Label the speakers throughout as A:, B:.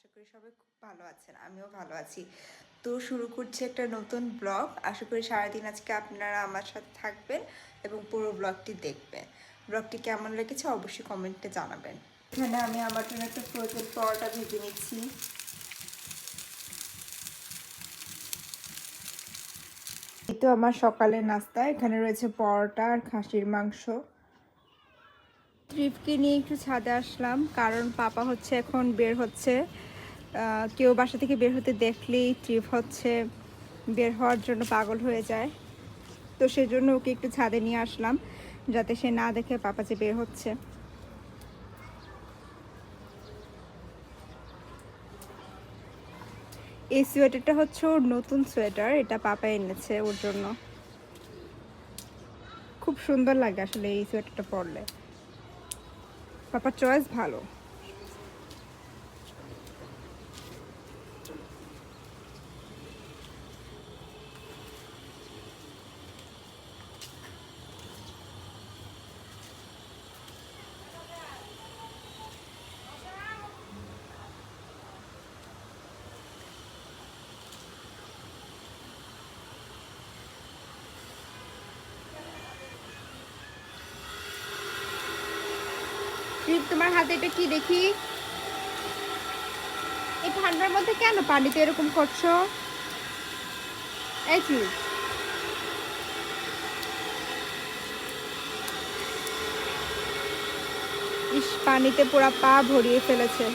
A: আশা করি সবাই খুব ভালো আছেন, আমিও ভালো আছি। তো শুরু করছি একটা নতুন ব্লগ। আশা করি সারাদিন আজকে আপনারা আমার সাথে থাকবেন এবং পুরো ব্লগটি দেখবেন। ব্লগটি কেমন লেগেছে অবশ্যই কমেন্টে জানাবেন। এখানে আমি আমার জন্য পরোটা ভেজে নিচ্ছি। এই তো আমার সকালের নাস্তা। এখানে রয়েছে পরোটা আর খাসির মাংস। ট্রিপকে নিয়ে একটু ছাদে আসলাম, কারণ পাপা হচ্ছে এখন বের হচ্ছে। কেউ বাসা থেকে বের হতে দেখলেই ট্রিপ হচ্ছে, বের হওয়ার জন্য পাগল হয়ে যায়। তো সেজন্য ওকে একটু ছাদে নিয়ে আসলাম, যাতে সে না দেখে পাপা যে বের হচ্ছে। এই সোয়েটারটা হচ্ছে ওর নতুন সোয়েটার, এটা পাপা এনেছে ওর জন্য। খুব সুন্দর লাগে আসলে এই সোয়েটারটা পরলে। পাপার চয়েস ভালো। তোমার হাতে এটা কি দেখি? এই ঠান্ডার মধ্যে কেন পানিতে এরকম করছ? এই ইস, পানিতে পুরা পা ভরিয়ে ফেলেছে।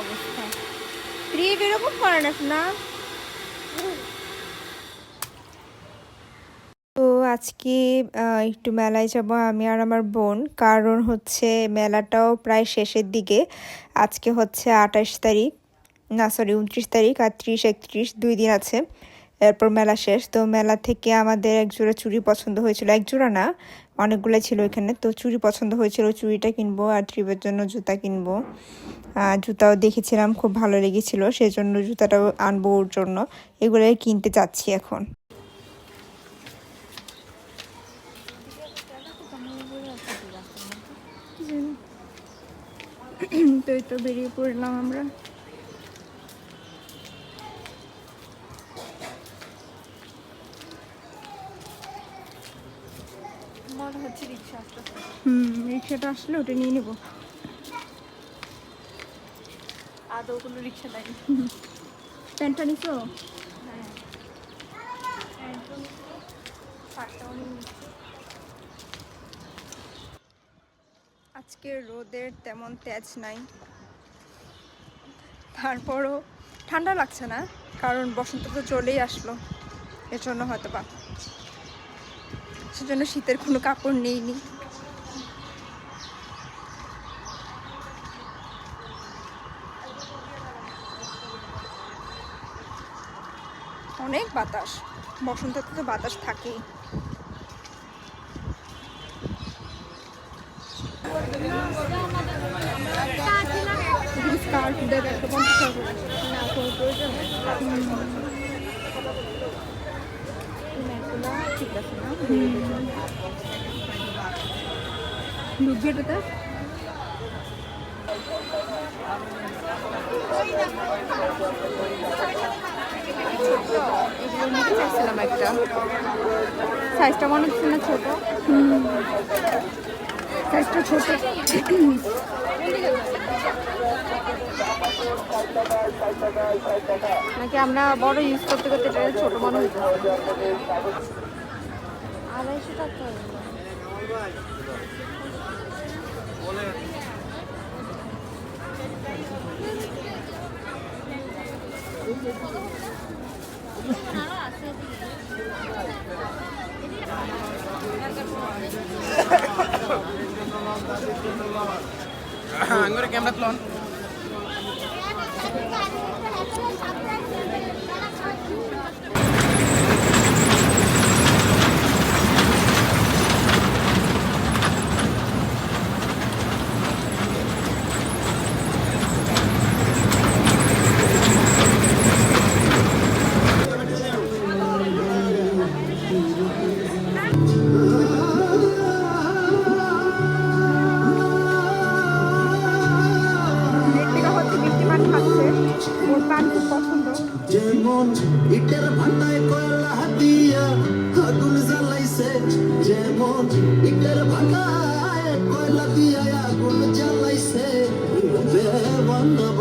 A: অবস্থা। ট্রিপ এরকম করে না শোনা তো আজকে একটু মেলায় যাব আমি আর আমার বোন। কারণ হচ্ছে মেলাটাও প্রায় শেষের দিকে। আজকে হচ্ছে আঠাশ তারিখ। না সরি উনত্রিশ তারিখ আর ত্রিশ একত্রিশ, দুই দিন আছে। এরপর মেলা শেষ। তো মেলা থেকে আমাদের এক জোড়া চুড়ি পছন্দ হয়েছিল। এক জোড়া না অনেকগুলো ছিল এখানে। তো চুড়ি পছন্দ হয়েছিল, চুড়িটা কিনবো আর ট্রিপের জন্য জুতা কিনবো। জুতাও দেখেছিলাম, খুব ভালো লেগেছিল। সেজন্য জুতাটাও আনব ওর জন্য। এগুলো কিনতে চাচ্ছি এখন। তো এই তো বেরিয়ে পড়লাম আমরা। হুম রিক্সাটা আসলে ওটা নিয়ে নেব।
B: আদৌ কোনো রিক্সা
A: প্যান্টটা নিছো?
B: নিচে।
A: আজকে রোদের তেমন তেজ নাই। তারপরও ঠান্ডা লাগছে না, কারণ বসন্ত তো চলেই আসলো এর জন্য হয়তো বা সেজন্য শীতের কোনো কাপড় নেইনি। অনেক বাতাস বসন্ততে তো বাতাস থাকেই। স্কার্ফ দেবে একটা পঞ্চাশ
B: না কোনো প্রয়োজন
A: ঠিক আছে না ঢুকবে এটাতে
B: চাইছিলাম একটা
A: সাইজটা মনে হচ্ছে না ছোট। সাইজটা ছোট।
B: নাকি আমরা বড় ইউজ করতে করতে এটা ছোট মনে হইতো আড়াইশো টাকা।
C: അങ്ങോട്ട് ക്യാമറ যেমন ইটের ভাটায় কয়লা হাতিয়া, আগুন জ্বালাইছে।
A: যেমন ইটের ভাটায় কয়লা দিয়া আগুন জ্বালাইছে। বেওয়ানা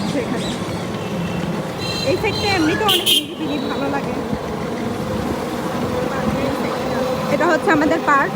A: লাগছে এখানে। এই সাইডটা এমনিতে অনেক ভালো লাগে। এটা হচ্ছে আমাদের পার্ক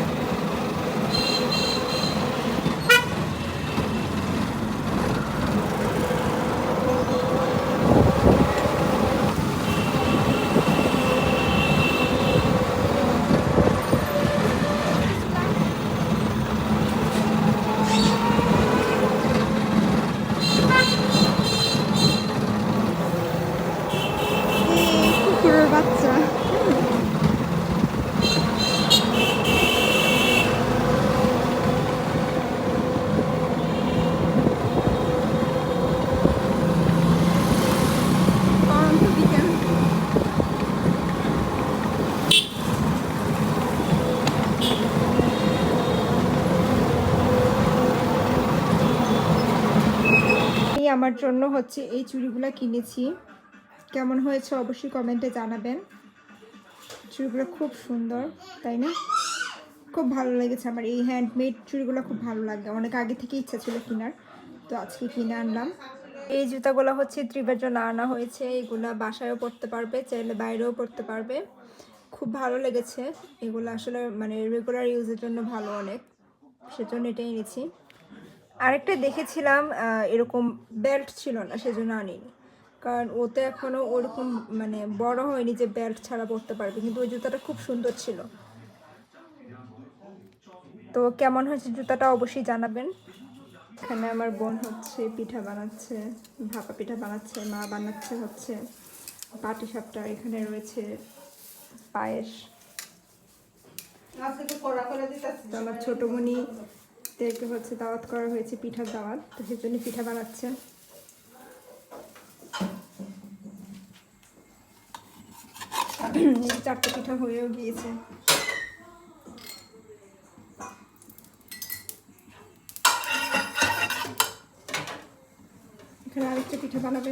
A: আমার জন্য হচ্ছে এই চুড়িগুলো কিনেছি। কেমন হয়েছে অবশ্যই কমেন্টে জানাবেন। চুড়িগুলো খুব সুন্দর, তাই না? খুব ভালো লেগেছে আমার এই হ্যান্ডমেড চুড়িগুলো, খুব ভালো লাগে। অনেক আগে থেকে ইচ্ছা ছিল কেনার। তো আজকে কিনে আনলাম। এই জুতাগুলো হচ্ছে ত্রিবের জন্য আনা হয়েছে। এগুলো বাসায়ও পরতে পারবে, চাইলে বাইরেও পরতে পারবে। খুব ভালো লেগেছে। এগুলো আসলে মানে রেগুলার ইউজের জন্য ভালো অনেক। সেজন্য এটাই এনেছি। আরেকটা দেখেছিলাম এরকম বেল্ট ছিল না, সেজন্য আনিনি। কারণ ওতে এখনও ওরকম মানে বড় হয়নি যে বেল্ট ছাড়া পরতে পারবে, কিন্তু ওই জুতাটা খুব সুন্দর ছিল। তো কেমন হয়েছে জুতাটা অবশ্যই জানাবেন। এখানে আমার বোন হচ্ছে, পিঠা বানাচ্ছে, ভাপা পিঠা বানাচ্ছে, মা বানাচ্ছে হচ্ছে, পাটি সাপটা এখানে রয়েছে, পায়েস। আমার ছোট বোনই দেরকে হচ্ছে দাওয়াত করা হয়েছে, পিঠার দাওয়াত, তো সেই জন্য পিঠা বানাচ্ছে। চারটে পিঠা হয়েও গিয়েছে। এখানে আরেকটা পিঠা বানাবে।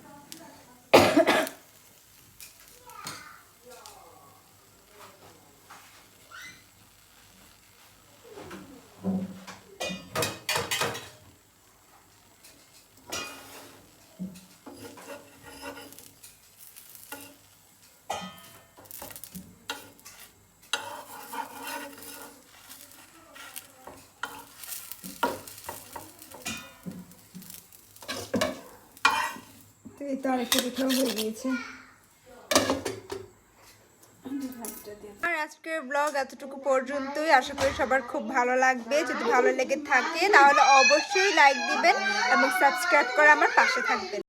A: এই তো আরেকটা হয়ে গিয়েছে। আর আজকের ব্লগ এতটুকু পর্যন্তই। আশা করি সবার খুব ভালো লাগবে। যদি ভালো লেগে থাকে, তাহলে অবশ্যই লাইক দিবেন এবং সাবস্ক্রাইব করে আমার পাশে থাকবেন।